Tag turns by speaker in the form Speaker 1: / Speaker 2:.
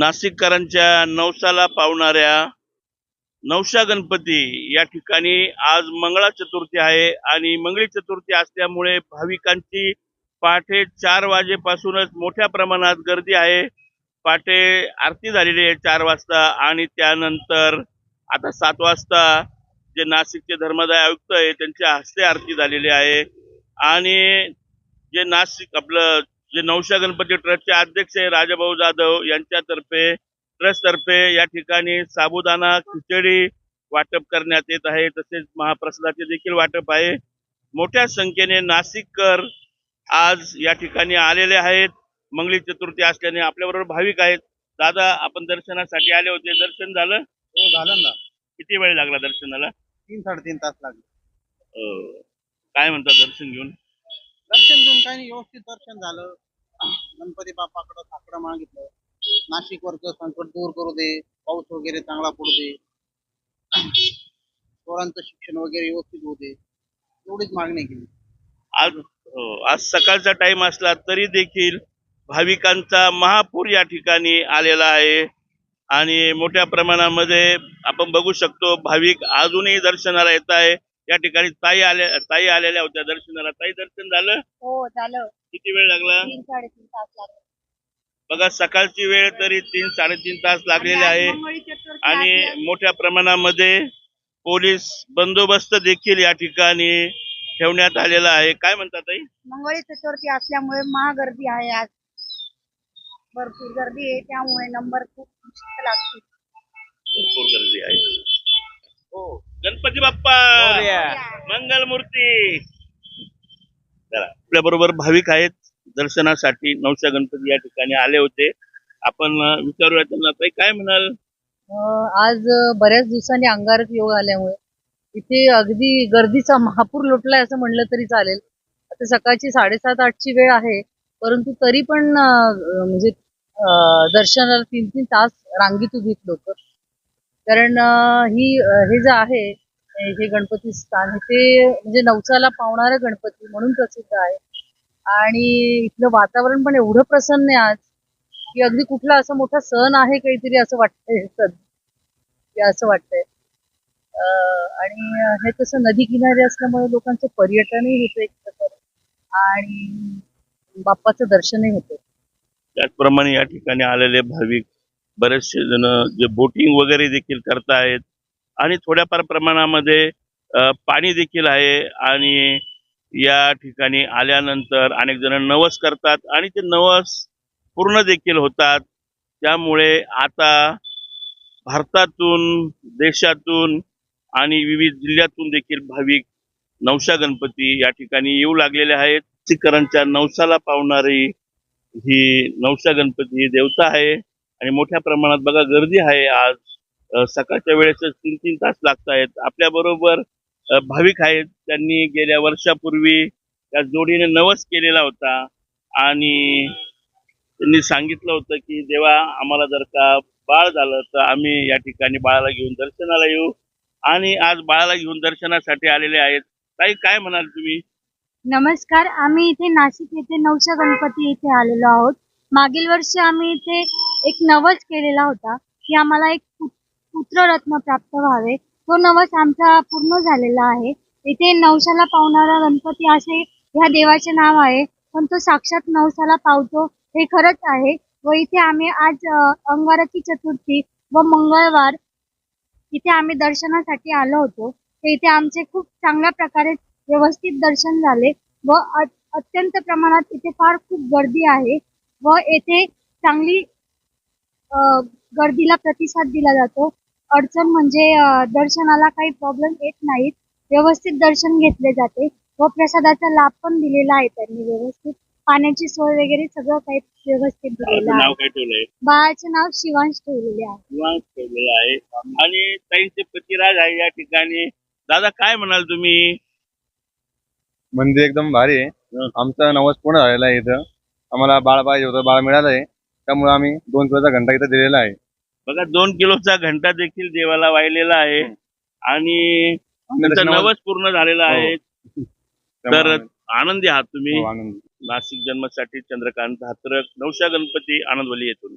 Speaker 1: नाशिककरांच्या नवसाला पावणाऱ्या नवशा गणपती या ठिकाणी आज मंगळा चतुर्थी आहे आणि मंगळी चतुर्थी असल्यामुळे भाविकांची पहाटे चार वाजेपासूनच मोठ्या प्रमाणात गर्दी आहे. पहाटे आरती झालेली आहे चार वाजता आणि त्यानंतर आता सात वाजता जे नाशिकचे धर्मदाय आयुक्त आहे त्यांच्या हस्ते आरती झालेली आहे. आणि जे नाशिक आपलं जे नवशा गणपती ट्रस्टचे अध्यक्ष आहे राजाभाऊ जाधव यांच्यातर्फे ट्रस्टतर्फे या ठिकाणी साबुदाणा खिचडी वाटप करण्यात येत आहे. तसेच महाप्रसादाचे देखील वाटप आहे. मोठ्या संख्येने नाशिककर आज या ठिकाणी आलेले आहेत. मंगळी चतुर्थी असल्याने आपल्याबरोबर भाविक आहेत. दादा आपण दर्शनासाठी आले होते. दर्शन झालं?
Speaker 2: हो झालं ना.
Speaker 1: किती वेळ लागला दर्शनाला?
Speaker 2: तीन साडेतीन तास लागले.
Speaker 1: अं, काय म्हणता दर्शन घेऊन?
Speaker 2: दर्शन व्यवस्थित दर्शन झालं? गणपती बाप्पाकडं साकडं मागितलं. नाशिक नाशिकवरचं संकट दूर करू दे पाऊस वगैरे चांगला पडू दे. पोरांचं शिक्षण वगैरे व्यवस्थित होऊ दे. एवढीच मागणी केली.
Speaker 1: आज हो, आज सकाळचा टाइम असला तरी देखील भाविकांचा महापूर या ठिकाणी आलेला आहे. आणि मोठ्या प्रमाणामध्ये आपण बघू शकतो भाविक अजूनही दर्शनाला येत आहे. या ठिकाणी ताई आल्या ताई आलेल्या होत्या दर्शनाला. ताई दर्शन झालं?
Speaker 3: हो झालं.
Speaker 1: किती वेळ लागला?
Speaker 3: तीन साडेतीन तास लागले.
Speaker 1: बघा सकाळची वेळ तरी तीन साडेतीन तास लागलेले आहे. आणि मोठ्या प्रमाणामध्ये पोलीस बंदोबस्त देखील या ठिकाणी ठेवण्यात आलेला आहे. काय म्हणतात ताई?
Speaker 3: मंगळी चतुर्थी असल्यामुळे महागर्दी आहे आज. भरपूर गर्दी आहे त्यामुळे नंबर खूप लागते
Speaker 1: भरपूर गर्दी आहे. हो गणपती बाप्पा! मंगल मूर्ती आपल्या बरोबर भाविक आहेत. दर्शनासाठी नवशा गणपती या ठिकाणी आले होते. आपण विचारूया त्यांना ताई काय म्हणाल?
Speaker 4: आज बऱ्याच दिवसांनी अंगारक योग आल्यामुळे इथे अगदी गर्दीचा महापूर लोटलाय असं म्हणलं तरी चालेल. आता सकाळची साडेसात आठची वेळ आहे. परंतु तरी पण म्हणजे दर्शनाला तीन तीन तास रांगीत उभीत लोक कारण ही हे जे आहे हे गणपती स्थान हे ते म्हणजे नवसाला पावणारं गणपती म्हणून प्रसिद्ध आहे. आणि इथलं वातावरण पण एवढं प्रसन्न आहे आज की अगदी कुठला असा मोठा सण आहे काहीतरी असं वाटतंय सण. की असं वाटतंय. आणि हे कसं नदी किनारी असल्यामुळे लोकांचं पर्यटनही होतं एक प्रकारे. आणि बाप्पाचं दर्शनही होतं.
Speaker 1: त्याचप्रमाणे या ठिकाणी आलेले भाविक बरेचसे जण जे बोटिंग वगैरे देखील करतायत आणि थोड्याफार प्रमाणामध्ये पाणी देखील आहे आणि या ठिकाणी आल्यानंतर अनेक जण नवस करतात आणि ते नवस पूर्ण देखील होतात. त्यामुळे आता भारतातून देशातून आणि विविध जिल्ह्यातून देखील भाविक नवशा गणपती या ठिकाणी येऊ लागलेले आहेत. शिखरांच्या नवसाला पावणारी ही नवशा गणपती ही देवता आहे आणि मोठ्या प्रमाणात बघा गर्दी आहे आज. सकाळच्या वेळेस तीन तीन तास लागत आहेत आपल्या बरोबर भाविक आहेत. त्यांनी गेल्या वर्षापूर्वी त्या जोडीने नवस केलेला होता. आणि त्यांनी सांगितलं होतं की देवा आम्हाला जर का बाळ झालं तर आम्ही या ठिकाणी बाळाला घेऊन दर्शनाला येऊ. आणि आज बाळाला घेऊन दर्शनासाठी आलेले आहेत. ताई काय म्हणाल तुम्ही?
Speaker 3: नमस्कार. आम्ही इथे नाशिक येथे नवशा गणपती इथे आलेलो आहोत. मागील वर्षी आम्ही इथे एक नवस केलेला होता. की आम्हाला एक पुत्ररत्न प्राप्त व्हावे. तो नवस आमचा पूर्ण झालेला आहे. इथे नवसाला पावणारा गणपती असे ह्या देवाचे नाव आहे. पण तो साक्षात नवसाला पावतो हे खरंच आहे. व इथे आम्ही आज अंगारकी चतुर्थी व मंगळवार इथे आम्ही दर्शनासाठी आलो होतो. तर इथे आमचे खूप चांगल्या प्रकारे व्यवस्थित दर्शन झाले व अत्यंत प्रमाणात इथे फार खूप गर्दी आहे व येथे चांगली गर्दीला प्रतिसाद दिला जातो. अडचण म्हणजे दर्शनाला काही प्रॉब्लेम येत नाहीत. व्यवस्थित दर्शन घेतले जाते व प्रसादाचा लाभ पण दिलेला आहे त्यांनी व्यवस्थित. पाण्याची सोय वगैरे सगळं काही व्यवस्थित दिलेलं
Speaker 1: नाव
Speaker 3: आहे.
Speaker 1: काय ठेवलंय?
Speaker 3: बाळाचे नाव शिवांश ठेवलेले आहे.
Speaker 1: निवांत ठेवलेलं आहे. आणि ताईंचे पतिराज आहे या ठिकाणी. दादा काय म्हणाल तुम्ही?
Speaker 5: मंदिर एकदम भारी. आहे. आमचा नवस पूर्ण झालेला आहे इथं. आम्हाला बाळ पाहिजे होतं बाळ मिळालं आहे त्यामुळे आम्ही दोन किलोचा घंटा इथं दिलेला आहे.
Speaker 1: बघा दोन किलोचा घंटा देखील देवाला वाहिलेला आहे. आणि त्यांचा
Speaker 5: दर्शनावर-
Speaker 1: नवस पूर्ण झालेला आहे.
Speaker 5: त्यामुळे
Speaker 1: तर आनंदी. आहात तुम्ही.
Speaker 5: हो,
Speaker 1: नाशिक जन्मासाठी चंद्रकांत हात्रक नवशा गणपती आनंदवली येथून.